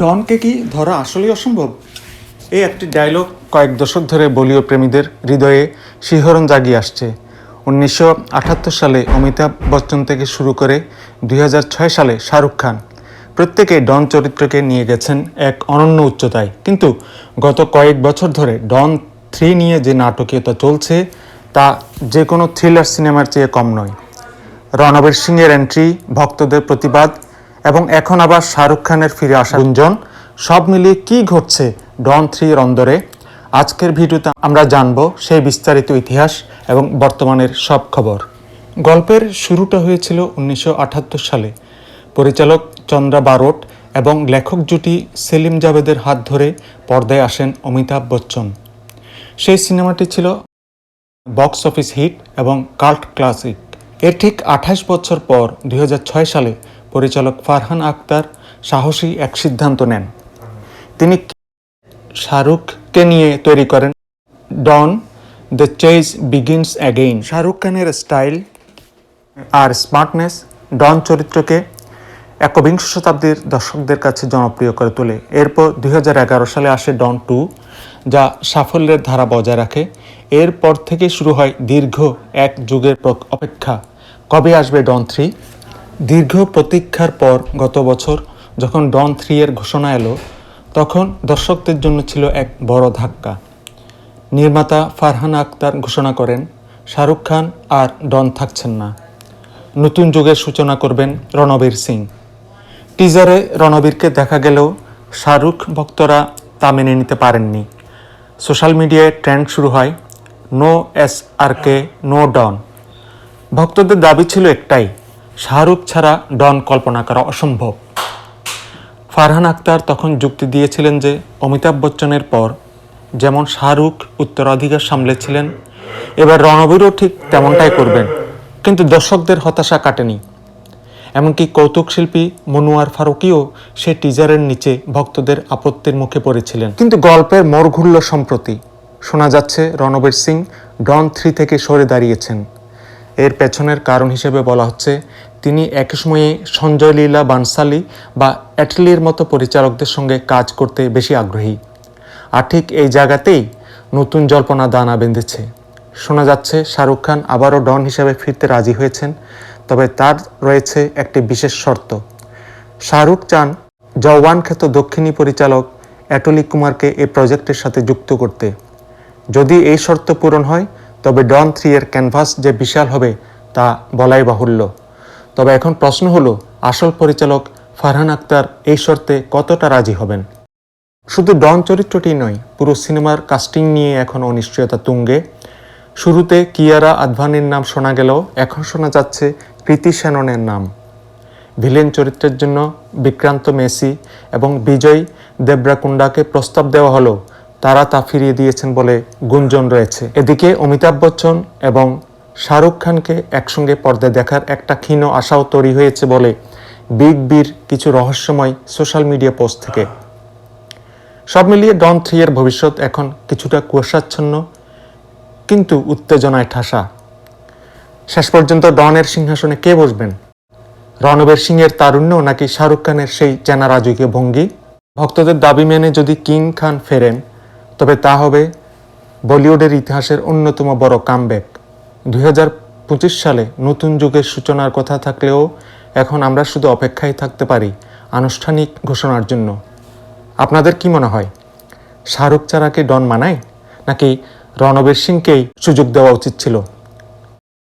ডনকে কি ধরা আসলেই অসম্ভব? এই একটি ডায়লগ কয়েক দশক ধরে বলীয় প্রেমীদের হৃদয়ে শিহরণ জাগিয়ে আসছে। উনিশশো আটাত্তর সালে অমিতাভ বচ্চন থেকে শুরু করে দুই হাজার ছয় সালে শাহরুখ খান। প্রত্যেকে ডন চরিত্রকে নিয়ে গেছেন এক অনন্য উচ্চতায়। কিন্তু গত কয়েক বছর ধরে ডন থ্রি নিয়ে যে নাটকীয়তা চলছে, তা যে কোনো থ্রিলার সিনেমার চেয়ে কম নয়। রণবীর সিংয়ের এন্ট্রি ভক্তদের প্রতিবাদ এবং এখন আবার শাহরুখ খানের ফিরে আসা গুঞ্জন। সব মিলিয়ে কি ঘটছে ডন থ্রির অন্দরে? আজকের ভিডিওতে আমরা জানব সেই বিস্তারিত ইতিহাস এবং বর্তমানের সব খবর। গল্পের শুরুটা হয়েছিল উনিশশো আটাত্তর সালে। পরিচালক চন্দ্রা বারোট এবং লেখক জুটি সেলিম জাভেদের হাত ধরে পর্দায় আসেন অমিতাভ বচ্চন। সেই সিনেমাটি ছিল বক্স অফিস হিট এবং কাল্ট ক্লাসিক। এর ঠিক আঠাশ বছর পর দুই হাজার ছয় সালে পরিচালক ফারহান আক্তার সাহসী এক সিদ্ধান্ত নেন। তিনি শাহরুখকে নিয়ে তৈরি করেন? Don, the chase begins again. Shahrukh খানের স্টাইল আর স্মার্টনেস ডন চরিত্রকে একবিংশ শতাব্দীর দর্শকদের কাছে জনপ্রিয় করে তোলে। এরপর দুই হাজার এগারো সালে আসে ডন টু, যা সাফল্যের ধারা বজায় রাখে। এরপর থেকে শুরু হয় দীর্ঘ এক যুগের অপেক্ষা। কবে আসবে ডন থ্রি? দীর্ঘ প্রতীক্ষার পর গত বছর যখন ডন থ্রি এর ঘোষণা এলো, তখন দর্শকদের জন্য ছিল এক বড় ধাক্কা। নির্মাতা ফারহান আক্তার ঘোষণা করেন, শাহরুখ খান আর ডন থাকছেন না। নতুন যুগের সূচনা করবেন রণবীর সিং। টিজারে রণবীরকে দেখা গেলেও শাহরুখ ভক্তরা তা মেনে নিতে পারেননি। সোশ্যাল মিডিয়ায় ট্রেন্ড শুরু হয়, no S R K, no Don. ভক্তদের দাবি ছিল একটাই শাহরুখ ছাড়া ডন কল্পনা করা অসম্ভব। ফারহান আক্তার তখন যুক্তি দিয়েছিলেন যে, অমিতাভ বচ্চনের পর যেমন শাহরুখ উত্তরাধিকার সামলেছিলেন, এবার রণবীরও ঠিক তেমনটাই করবেন। কিন্তু দর্শকদের হতাশা কাটেনি। এমনকি কৌতুক শিল্পী মনোয়ার ফারুকিও সে টিজারের নিচে ভক্তদের আপত্তির মুখে পড়েছিলেন। কিন্তু গল্পের মোড় ঘুরল সম্প্রতি, শোনা যাচ্ছে রণবীর সিং ডন থ্রি থেকে সরে দাঁড়িয়েছেন। এর পেছনের কারণ হিসেবে বলা হচ্ছে, তিনি একই সময়ে সঞ্জয় লীলা বানসালি বা অ্যাটলির মতো পরিচালকদের সঙ্গে কাজ করতে বেশি আগ্রহী। আর ঠিক এই জায়গাতেই নতুন জল্পনা দানা বেঁধেছে। শোনা যাচ্ছে, শাহরুখ খান আবারও ডন হিসেবে ফিরতে রাজি হয়েছেন, তবে তার রয়েছে একটি বিশেষ শর্ত। শাহরুখ চান জওয়ান খ্যাত দক্ষিণী পরিচালক অ্যাটলি কুমারকে এই প্রজেক্টের সাথে যুক্ত করতে। যদি এই শর্ত পূরণ হয় তবে ডন থ্রি এর ক্যানভাস যে বিশাল হবে তা বলাই বাহুল্য। তবে এখন প্রশ্ন হলো, আসল পরিচালক ফারহান আক্তার এই শর্তে কতটা রাজি হবেন? শুধু ডন চরিত্রটি নয়, পুরো সিনেমার কাস্টিং নিয়ে এখন অনিশ্চয়তা তুঙ্গে। শুরুতে কিয়ারা আদভানির নাম শোনা গেলেও এখন শোনা যাচ্ছে কৃতি শ্যাননের নাম। ভিলেন চরিত্রের জন্য বিক্রান্ত মেসি এবং বিজয় দেবরাকুন্ডাকে প্রস্তাব দেওয়া হলো তারা তা ফিরিয়ে দিয়েছেন বলে গুঞ্জন রয়েছে। এদিকে অমিতাভ বচ্চন এবং শাহরুখ খানকে একসঙ্গে পর্দায় দেখার একটা ক্ষীণ আশাও তৈরি হয়েছে বলে বিগ বির কিছু রহস্যময় সোশ্যাল মিডিয়া পোস্ট থেকে। সব মিলিয়ে ডন থ্রি এর ভবিষ্যৎ এখন কিছুটা কুয়াশাচ্ছন্ন, কিন্তু উত্তেজনায় ঠাসা। শেষ পর্যন্ত ডনের সিংহাসনে কে বসবেন? রণবীর সিংয়ের তারুণ্য নাকি শাহরুখ খানের সেই চেনা রাজকীয় ভঙ্গি? ভক্তদের দাবি মেনে যদি কিং খান ফেরেন তবে তা হবে বলিউডের ইতিহাসের অন্যতম বড় কামব্যাক। দু হাজার পঁচিশ সালে নতুন যুগের সূচনার কথা থাকলেও এখন আমরা শুধু অপেক্ষায় থাকতে পারি আনুষ্ঠানিক ঘোষণার জন্য। আপনাদের কি মনে হয়, শাহরুখ চারাকে ডন মানায়? নাকি রণবীর সিংকেই সুযোগ দেওয়া উচিত ছিল?